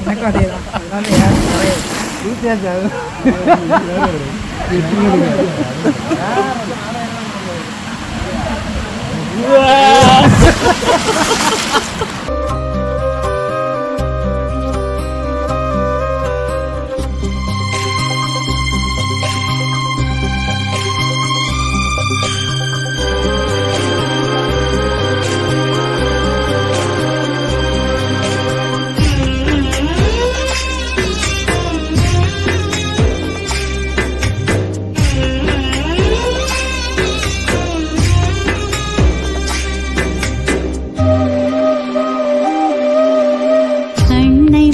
எனக்கும் அதே தான் அதனால யாரும் நிறைய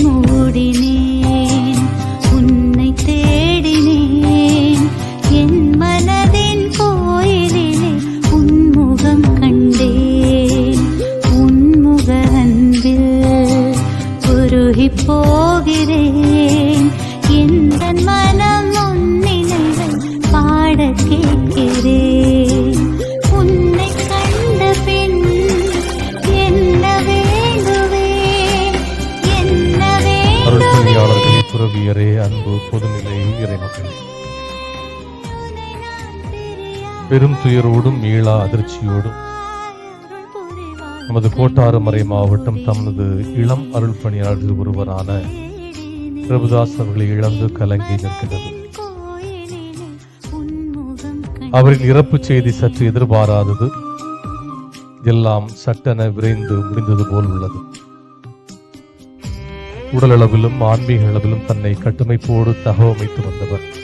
மூடினேன். உன்னை தேடினேன். என் மனதின் கோயிலிலே உன்முகம் கண்டேன். உன்முக அன்பில் உருகி போகிறேன். துறவியரே அன்பு பொதுநிலை இறைமக்களே பெரும் துயரோடும் மீளா அதிர்ச்சியோடும் நமது கோட்டாரமறை மாவட்டம் தமது இளம் அருள் பணியாளர்கள் ஒருவரான பிரபுதாஸ் அவர்களை இழந்து கலங்கி நிற்கிறது. அவரின் இறப்பு செய்தி சற்று எதிர்பாராதது. எல்லாம் சட்டென விரைந்து முடிந்தது போல் உள்ளது. உடலளவிலும் ஆன்மீக அளவிலும் தன்னை கட்டுமைப்போடு தகவமைத்து வந்தவர்.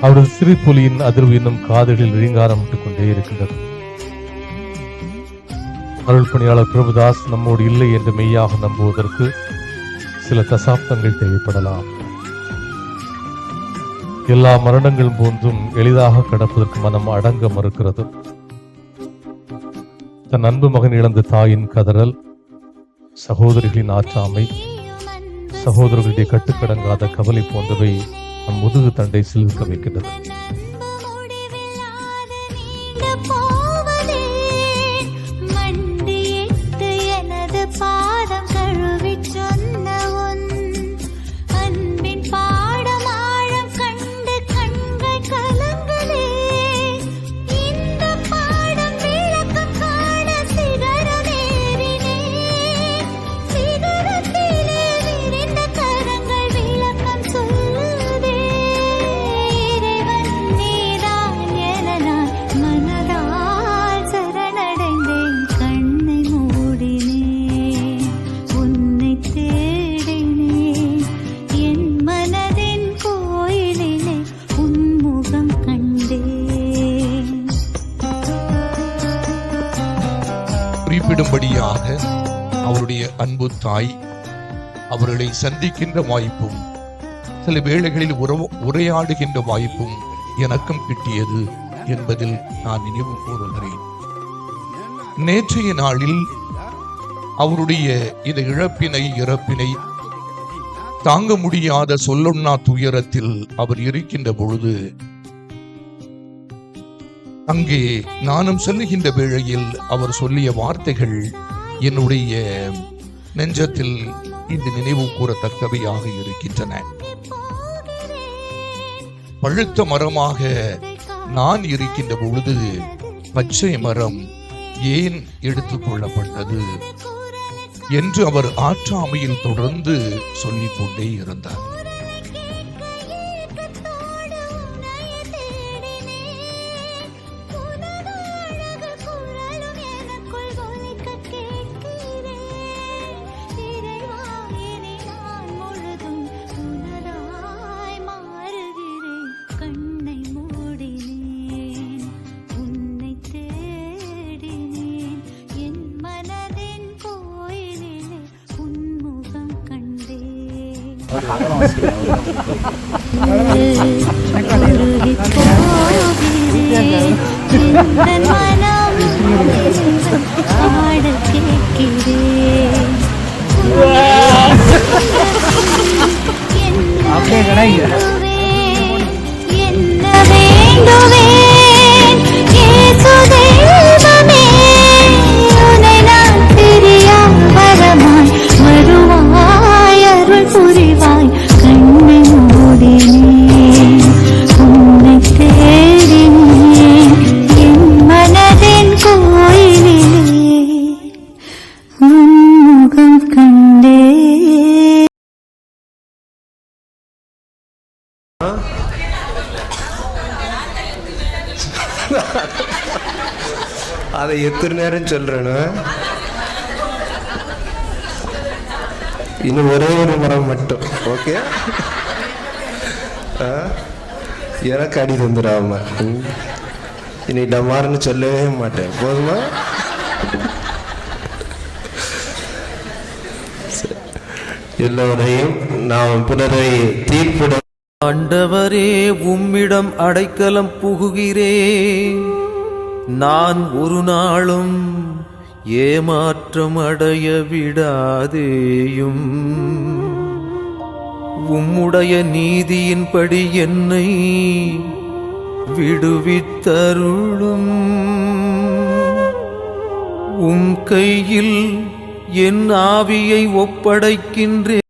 அவரது சிறு புலியின் அதிர்வு இன்னும் காதலில் ரீங்காரமிட்டுக் கொண்டே இருக்கின்றது. அருள் பணியாளர் பிரபுதாஸ் நம்மோடு இல்லை என்று மெய்யாக நம்புவதற்கு சில தசாப்தங்கள் தேவைப்படலாம். எல்லா மரணங்களும் போன்றும் எளிதாக கடப்பதற்கு மனம் அடங்க மறுக்கிறது. தன் அன்பு மகன் இழந்த தாயின் கதறல் சகோதரிகளின் ஆற்றாமை சகோதரர்களுடைய கட்டுக்கடங்காத கவலை போன்றவை நம் முதுகு தண்டை சிலிர்க்க வைக்கின்றது குறிப்பிடும்படியாக அவருடைய அன்பு தாய் அவர்களை சந்திக்கின்ற வாய்ப்பும் சில வேளைகளில் உறவு உரையாடுகின்ற வாய்ப்பும் எனக்கும் கிட்டியது என்பதில் நான் நினைவு கூறுகிறேன். நேற்றைய நாளில் அவருடைய இந்த இழப்பினை இறப்பினை தாங்க முடியாத சொல்லொன்னா துயரத்தில் அவர் இருக்கின்ற பொழுது அங்கே நானும் சொல்லுகின்ற வேளையில் அவர் சொல்லிய வார்த்தைகள் என்னுடைய நெஞ்சத்தில் இந்த நினைவு கூறத்தக்கவையாக இருக்கின்றன. பழுத்த மரமாக நான் இருக்கின்ற பொழுது பச்சை மரம் ஏன் எடுத்துக் கொள்ளப்பட்டது? என்று அவர் ஆற்றாமையில் தொடர்ந்து சொல்லிக்கொண்டே இருந்தார். அப்படியே கிடைங்க என்ன வேண்டுவேன் எத்தனை நேரம் சொல்றேன்னு இன்னும் ஒரே ஒரு மரம் மட்டும். ஓகே எனக்கு அடி தந்துடாம. இனி டமார்னு சொல்லவே மாட்டேன். போதுமா? எல்லோரையும் நாம் பிறரை தீர்ப்பிட ஆண்டவரே உம்மிடம் அடைக்கலம் புகுகிறே நான் ஒரு நாளும் ஏமாற்றம் அடைய விடாதேயும். உம்முடைய நீதியின்படி என்னை விடுவித்தருளும். உம் கையில் என் ஆவியை ஒப்படைக்கின்றேன்.